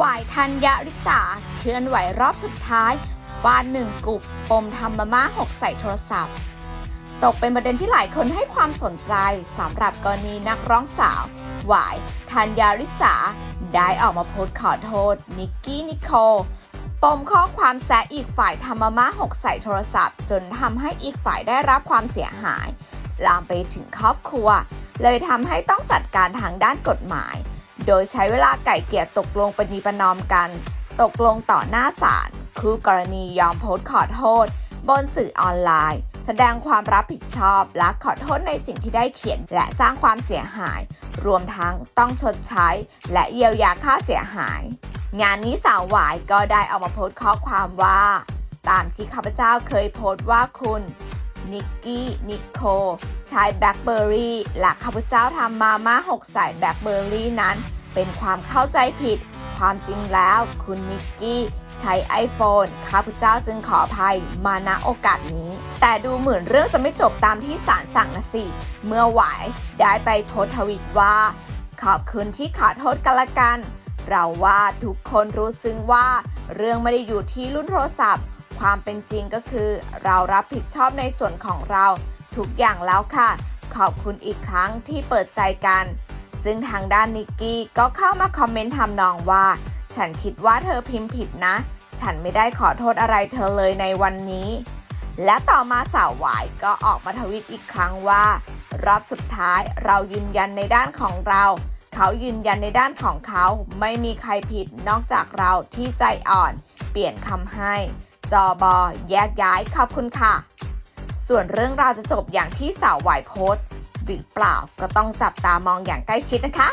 วายธัญญาริสาเคลื่อนไหวรอบสุดท้าย ฟาดหนึ่งกุบปมทำมาม่าหกใส่โทรศัพท์ ตกเป็นประเด็นที่หลายคนให้ความสนใจสำหรับกรณีนักร้องสาว หวายธัญญาริสาได้ออกมาโพสต์ขอโทษ นิกกี้นิโคลปมข้อความแซะอีกฝ่ายทำมาม่าหกใส่โทรศัพท์ จนทำให้อีกฝ่ายได้รับความเสียหาย ลามไปถึงครอบครัว เลยทำให้ต้องจัดการทางด้านกฎหมาย โดยใช้เวลาไก่เกี่ยตกลงปณีประนอมกัน ตกลงต่อหน้าศาลคู่กรณียอมโพสต์ขอโทษ บนสื่อออนไลน์ แสดงความรับผิดชอบและขอโทษในสิ่งที่ได้เขียน และสร้างความเสียหาย รวมทั้งต้องชดใช้ และเยียวยาค่าเสียหาย งานนี้สาวหวายก็ได้เอามาโพสต์ข้อความว่า ตามที่ข้าพเจ้าเคยโพสต์ว่าคุณ นิกกี้ นิโคลใช้แบล็คเบอร์รี่และข้าพเจ้าทำมาม่าหกใส่แบล็คเบอร์รี่นั้น เป็นความเข้าใจผิด ความจริงแล้วคุณนิกกี้ใช้ iPhone ข้าพเจ้าจึงขออภัยมาณโอกาสนี้ แต่ดูเหมือนเรื่องจะไม่จบตามที่ศาลสั่งนะสิ เมื่อหวายได้ไปโพสต์ทวิตว่า ขอบคุณที่ขอโทษกันละกัน เราว่าทุกคนรู้ซึ้งว่า เรื่องไม่ได้อยู่ที่รุ่นโทรศัพท์ ความเป็นจริงก็คือเรารับผิดชอบในส่วนของเราทุกอย่างแล้วค่ะ ขอบคุณอีกครั้งที่เปิดใจกัน ซึ่งทางด้านนิกกี้ก็เข้ามาคอมเมนต์ทำนองว่า ฉันคิดว่าเธอพิมพ์ผิดนะ ฉันไม่ได้ขอโทษอะไรเธอเลยในวันนี้ และต่อมาสาวหวายก็ออกมาทวิตอีกครั้งว่า รอบสุดท้ายเรายืนยันในด้านของเรา เขายืนยันในด้านของเขาไม่มีใครผิดนอกจากเราที่ใจอ่อน เปลี่ยนคำให้ จอบอแยกย้ายขอบคุณค่ะ ส่วนเรื่องราวจะจบอย่างที่สาวหวายโพสหรือเปล่าก็ต้องจับตามองอย่างใกล้ชิดนะคะ